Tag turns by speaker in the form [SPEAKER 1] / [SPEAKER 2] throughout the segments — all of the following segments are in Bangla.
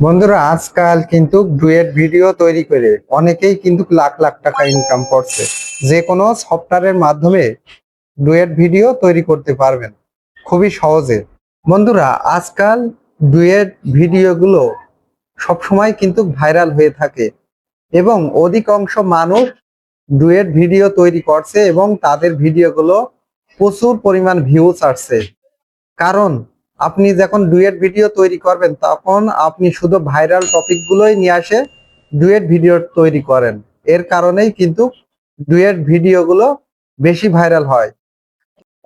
[SPEAKER 1] বন্ধুরা, আজকাল কিন্তু ডুয়েট ভিডিও তৈরি করে অনেকেই কিন্তু লাখ লাখ টাকা ইনকাম করছে। যে কোনো সফটওয়্যারের মাধ্যমে ডুয়েট ভিডিও তৈরি করতে পারবেন। খুবই সহজে। বন্ধুরা, আজকাল ডুয়েট ভিডিওগুলো সবসময় কিন্তু ভাইরাল হয়ে থাকে এবং অধিকাংশ মানুষ ডুয়েট ভিডিও তৈরি করছে এবং তাদের ভিডিওগুলো প্রচুর পরিমাণ ভিউজ আসছে। কারণ আপনি যখন ডুয়েট ভিডিও তৈরি করবেন, তখন আপনি শুধু ভাইরাল টপিকগুলোই নিয়ে আসে ডুয়েট ভিডিও তৈরি করেন। এর কারণেই কিন্তু ডুয়েট ভিডিওগুলো বেশি ভাইরাল হয়।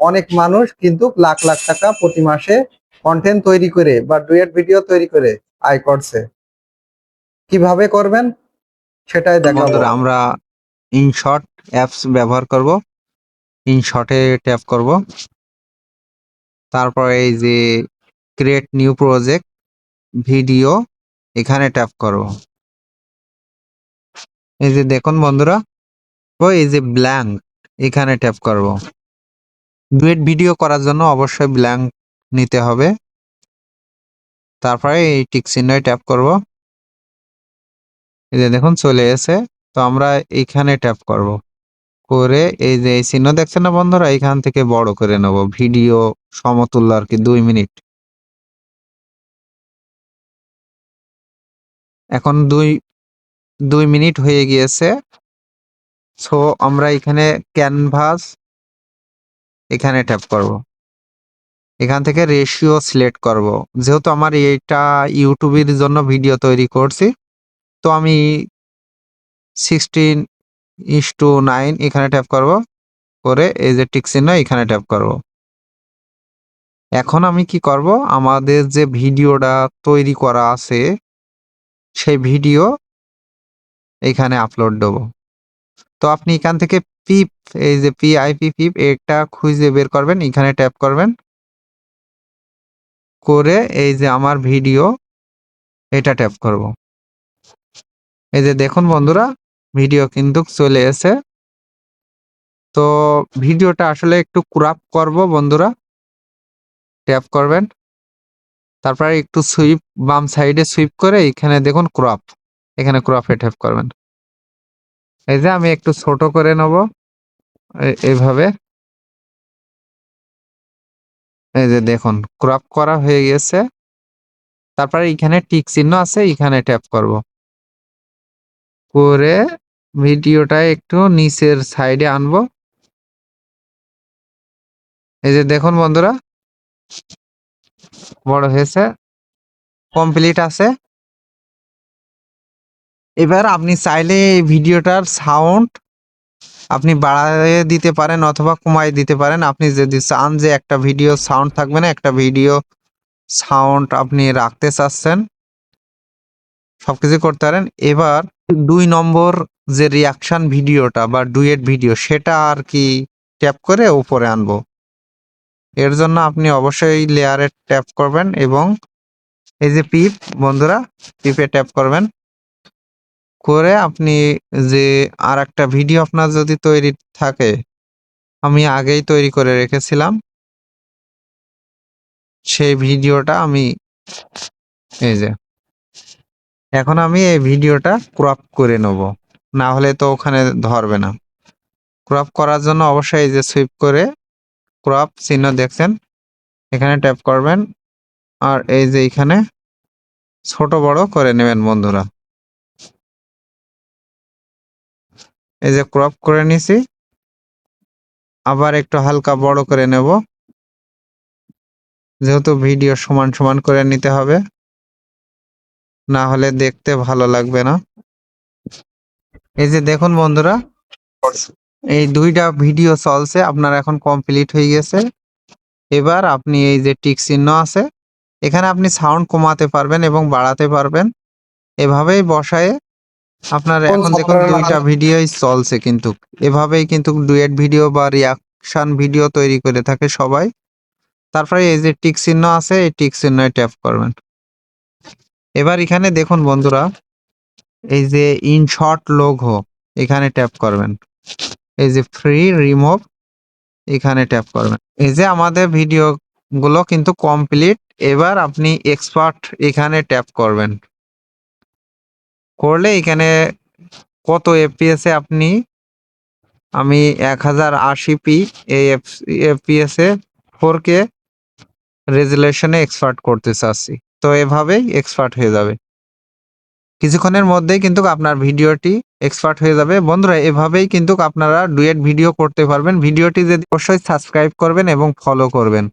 [SPEAKER 1] অনেক মানুষ কিন্তু লাখ লাখ টাকা প্রতি মাসে কন্টেন্ট তৈরি করে বা ডুয়েট ভিডিও তৈরি করে আয় করছে। কীভাবে করবেন? সেটাই
[SPEAKER 2] বন্ধুরা, আমরা ইনশর্ট অ্যাপস ব্যবহার করব। ইনশর্টে ট্যাপ করব। তারপর এই যে ক্রিয়েট নিউ প্রজেক্ট ভিডিও এখানে ট্যাপ করব এই যে দেখুন বন্ধুরা, ও এই যে ব্ল্যাঙ্ক এখানে ট্যাপ করব। ডুয়েট ভিডিও করার জন্য অবশ্যই ব্ল্যাঙ্ক নিতে হবে। তারপরে এই টিক চিহ্নয় ট্যাপ করব। এই যে দেখুন, চলে এসে তো আমরা এইখানে ট্যাপ করব। করে এই যে এই চিহ্ন দেখছেন না বন্ধুরা? এইখান থেকে বড় করে নেব। ভিডিও সমতুল্য আর কি, দুই মিনিট। এখন দুই দুই মিনিট হয়ে গিয়েছে। সো, আমরা এখানে ক্যানভাস এখানে ট্যাপ করব। এখান থেকে রেশিও সিলেক্ট করব। যেহেতু আমার এইটা ইউটিউবের জন্য ভিডিও তৈরি করছি, তো আমি সিক্সটিন ইস টু নাইন এখানে ট্যাপ করব। করে এই যে টিক এখানে ট্যাপ করব। এখন আমি কি করব? আমাদের যে ভিডিওটা তৈরি করা আছে সেই ভিডিও এখানে আপলোড দেবো। তো আপনি এখান থেকে পিপ এই যে পি আইপি পিপ এটা খুঁজে বের করবেন, এখানে ট্যাপ করবেন। করে এই যে আমার ভিডিও, এটা ট্যাপ করব। এই যে দেখুন বন্ধুরা, ভিডিও কিন্তু চলে এসে তো ভিডিওটা আসলে একটু ক্রাপ করব বন্ধুরা। ট্যাপ করবেন। তারপরে একটু সুইপ বাম সাইডে সুইপ করে এখানে দেখুন ক্রপ এখানে ক্রপে ট্যাপ করবেন। এই যে আমি একটু ছোট করে নেব এইভাবে এই যে দেখুন ক্রপ করা হয়ে গেছে। তারপরে এখানে টিক চিহ্ন আছে, এখানে ট্যাপ করব। করে ভিডিওটা একটু নিচের সাইডে আনব। এই যে দেখুন বন্ধুরা বড় হয়েছে। কমপ্লিট আছে। এবার আপনি চাইলে এই ভিডিওটার সাউন্ড আপনি বাড়ায় দিতে পারেন অথবা কমায় দিতে পারেন। আপনি যদি চান যে একটা ভিডিও সাউন্ড থাকবে না, একটা ভিডিও সাউন্ড আপনি রাখতে চাচ্ছেন, সবকিছু করতে পারেন। এবার দুই নম্বর যে রিয়াকশন ভিডিওটা বা ডুয়েট ভিডিও সেটা আর কি ট্যাপ করে উপরে আনব। এর জন্য আপনি অবশ্যই লেয়ারে ট্যাপ করবেন এবং এই যে পিপ বন্ধুরা পিপে ট্যাপ করবেন। করে আপনি যে আর একটা ভিডিও আপনার যদি তৈরি থাকে, আমি আগেই তৈরি করে রেখেছিলাম। সেই ভিডিওটা আমি এই যে, এখন আমি এই ভিডিওটা ক্রপ করে নেব। না হলে তো ওখানে ধরবে না। ক্রপ করার জন্য অবশ্যই এই যে সুইপ করে ক্রপ চিহ্ন দেখছেন? এখানে ট্যাপ করবেন আর এই যে এখানে ছোট বড় করে নেবেন বন্ধুরা। এই যে ক্রপ করে নিছি, আবার একটু হালকা বড় করে নেব। যেহেতু ভিডিও সমান সমান করে নিতে হবে, না হলে দেখতে ভালো লাগবে না। এই যে দেখুন বন্ধুরা এই দুইটা ভিডিও চলছে আপনার এখন কমপ্লিট হয়ে গেছে। এবার আপনি এই যে টিক চিহ্ন আছে এখানে আপনি সাউন্ড কমাতে পারবেন এবং বাড়াতে পারবেন। এভাবেই বসায়ে আপনার এখন দেখুন দুইটা? ভিডিওই চলছে কিন্তু। এভাবেই কিন্তু ডুয়েট ভিডিও বা রিয়াকশন ভিডিও তৈরি করে থাকে সবাই। তারপরে এই যে টিক চিহ্ন আছে এই টিক চিহ্নয় ট্যাপ করবেন। এবার এখানে দেখুন বন্ধুরা এই যে ইন ইনশর্ট লোগো এখানে ট্যাপ করবেন। এই যে ফ্রি রিমুভ এখানে ট্যাপ করবেন। এই যে আমাদের ভিডিও গুলো কিন্তু কমপ্লিট এবার আপনি এক্সপার্ট এখানে ট্যাপ করবেন। করলে এখানে কত এফপিএস এ আপনি, আমি এক হাজার আশি পি এই এফপিএস এ ফোর কে রেজুলেশনে এক্সপার্ট করতে চাচ্ছি। তো এভাবেই এক্সপার্ট হয়ে যাবে। কিছুক্ষণের মধ্যেই কিন্তু আপনার ভিডিওটি এক্সপার্ট হয়ে যাবে। বন্ধুরা, এভাবেই কিন্তু আপনারা ডুয়েট ভিডিও করতে পারবেন। ভিডিওটি যদি অবশ্যই সাবস্ক্রাইব করবেন এবং ফলো করবেন।